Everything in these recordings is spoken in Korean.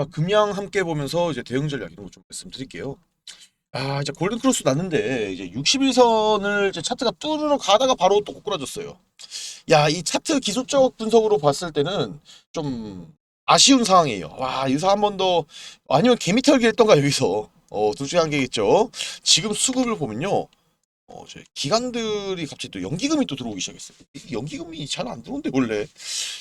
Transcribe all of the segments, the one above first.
자, 금양 함께 보면서 이제 대응 전략 이런 거 좀 말씀드릴게요. 아, 이제 골든 크로스 났는데 이제 61선을 이제 차트가 뚫으러 가다가 바로 또 꼬꾸라졌어요. 야, 이 차트 기술적 분석으로 봤을 때는 좀 아쉬운 상황이에요. 와, 여기서 한 번 더 아니면 개미 털기 했던가 여기서 어, 둘 중에 한 개겠죠. 지금 수급을 보면요. 어, 이제 기관들이 갑자기 또 연기금이 또 들어오기 시작했어요. 이 연기금이 잘 안 들어오는데 원래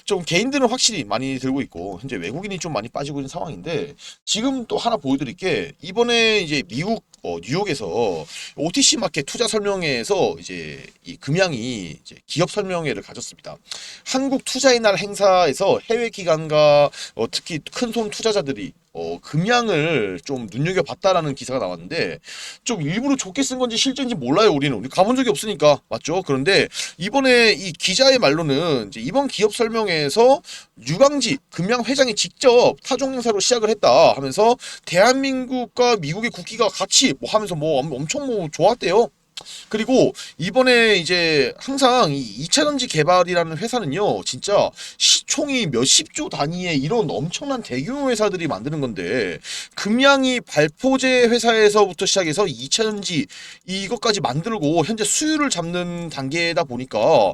좀 개인들은 확실히 많이 들고 있고 현재 외국인이 좀 많이 빠지고 있는 상황인데 지금 또 하나 보여드릴 게 이번에 이제 미국 어, 뉴욕에서 OTC 마켓 투자 설명회에서 이제 이 금양이 이제 기업 설명회를 가졌습니다. 한국 투자의 날 행사에서 해외 기관과 어, 특히 큰 손 투자자들이 어, 금양을 좀 눈여겨봤다라는 기사가 나왔는데 좀 일부러 좋게 쓴 건지 실제인지 몰라요 우리는. 우리 가본 적이 없으니까. 맞죠? 그런데 이번에 이 기자의 말로는 이번 기업 설명회에서 유광지 금양 회장이 직접 타종 행사로 시작을 했다 하면서 대한민국과 미국의 국기가 같이 뭐 하면서 뭐 엄- 엄청 뭐 좋았대요. 그리고 이번에 이제 항상 이 2차 전지 개발이라는 회사는요, 진짜 시총이 몇십조 단위의 이런 엄청난 대규모 회사들이 만드는 건데, 금양이 발포제 회사에서부터 시작해서 2차 전지 이것까지 만들고 현재 수율을 잡는 단계다 보니까, 어,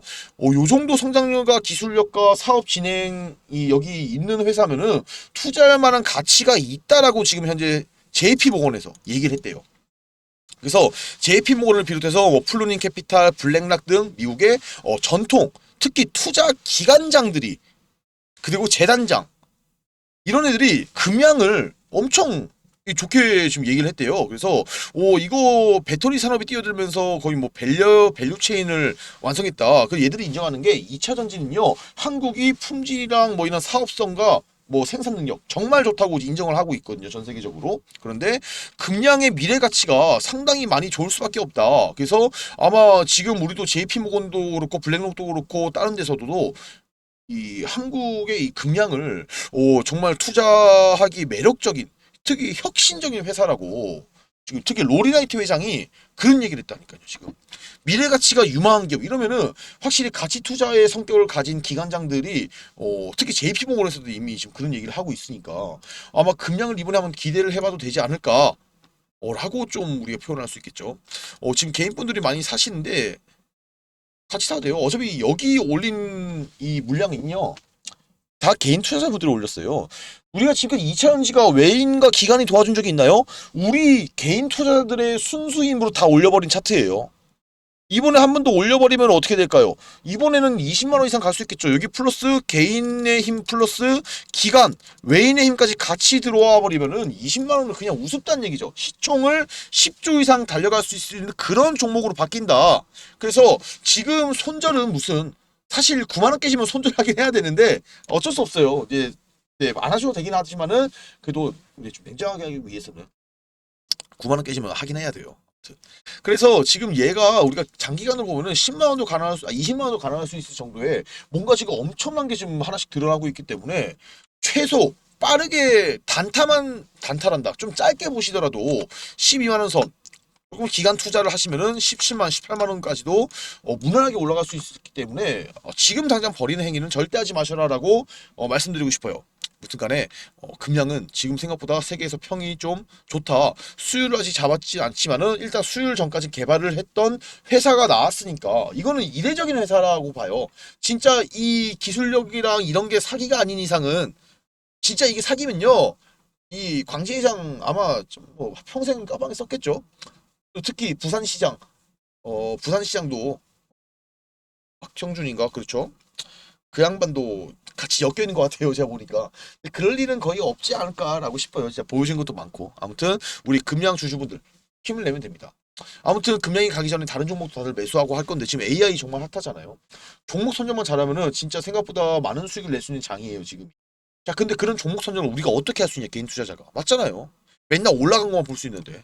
요 정도 성장력과 기술력과 사업 진행이 여기 있는 회사면은 투자할 만한 가치가 있다라고 지금 현재 JP모건에서 얘기를 했대요. 그래서 JP모건을 비롯해서 뭐 플루닝 캐피탈, 블랙락 등 미국의 어, 전통 특히 투자 기관장들이 그리고 재단장 이런 애들이 금양을 엄청 이 좋게 지금 얘기를 했대요. 그래서 오 이거 배터리 산업이 뛰어들면서 거의 뭐 밸류 밸류 체인을 완성했다. 그 얘들이 인정하는 게 2차 전지는요. 한국이 품질이랑 뭐 이런 사업성과 뭐 생산 능력 정말 좋다고 인정을 하고 있거든요. 전 세계적으로. 그런데 금양의 미래 가치가 상당히 많이 좋을 수밖에 없다. 그래서 아마 지금 우리도 JP 모건도 그렇고 블랙록도 그렇고 다른 데서도 이 한국의 이 금양을 오, 정말 투자하기 매력적인 특히 혁신적인 회사라고 지금 특히 로리라이트 회장이 그런 얘기를 했다니까요 지금 미래 가치가 유망한 기업 이러면은 확실히 가치 투자의 성격을 가진 기관장들이 어, 특히 JP모건에서도 이미 지금 그런 얘기를 하고 있으니까 아마 금양을 이번에 한번 기대를 해봐도 되지 않을까 어, 라고 좀 우리가 표현할 수 있겠죠. 어, 지금 개인분들이 많이 사시는데 같이 사도 돼요. 어차피 여기 올린 이 물량은요. 다 개인 투자자분들이 올렸어요. 우리가 지금 2차전지가 외인과 기관이 도와준 적이 있나요? 우리 개인 투자자들의 순수 힘으로 다 올려버린 차트예요. 이번에 한 번 더 올려버리면 어떻게 될까요? 이번에는 20만 원 이상 갈 수 있겠죠. 여기 플러스 개인의 힘 플러스 기관 외인의 힘까지 같이 들어와 버리면은 20만 원은 그냥 우습다는 얘기죠. 시총을 10조 이상 달려갈 수 있는 그런 종목으로 바뀐다. 그래서 지금 손절은 무슨 사실 9만 원 깨지면 손절하긴 해야 되는데 어쩔 수 없어요. 이제 네, 안 하셔도 되긴 하지만은 그래도 우리 좀 냉정하게 하기 위해서는 9만 원 깨지면 하긴 해야 돼요. 그래서 지금 얘가 우리가 장기간으로 보면은 10만 원도 가능할 수, 아, 20만 원도 가능할 수 있을 정도의 뭔가 지금 엄청난 게 지금 하나씩 드러나고 있기 때문에 최소 빠르게 단타만 단타란다. 좀 짧게 보시더라도 12만 원 선. 조금 기간 투자를 하시면은 17만, 18만 원까지도 어, 무난하게 올라갈 수 있기 때문에 어, 지금 당장 버리는 행위는 절대 하지 마셔라라고 어, 말씀드리고 싶어요. 무튼 간에 어, 금양은 지금 생각보다 세계에서 평이 좀 좋다. 수율을 아직 잡았지 않지만은 일단 수율 전까지 개발을 했던 회사가 나왔으니까 이거는 이례적인 회사라고 봐요. 진짜 이 기술력이랑 이런 게 사기가 아닌 이상은 진짜 이게 사기면요. 이 광진시장 아마 좀 뭐 평생 까방에 썼겠죠. 또 특히 부산시장, 어 부산시장도 박형준인가 그렇죠. 그 양반도 같이 엮여 있는 것 같아요. 제가 보니까 그럴 일은 거의 없지 않을까라고 싶어요. 진짜 보여준 것도 많고 아무튼 우리 금양 주주분들 힘을 내면 됩니다. 아무튼 금양이 가기 전에 다른 종목도 다들 매수하고 할 건데 지금 AI 정말 핫하잖아요. 종목 선정만 잘하면은 진짜 생각보다 많은 수익을 낼 수 있는 장이에요 지금. 자 근데 그런 종목 선정을 우리가 어떻게 할 수 있냐 개인 투자자가 맞잖아요. 맨날 올라간 것만 볼 수 있는데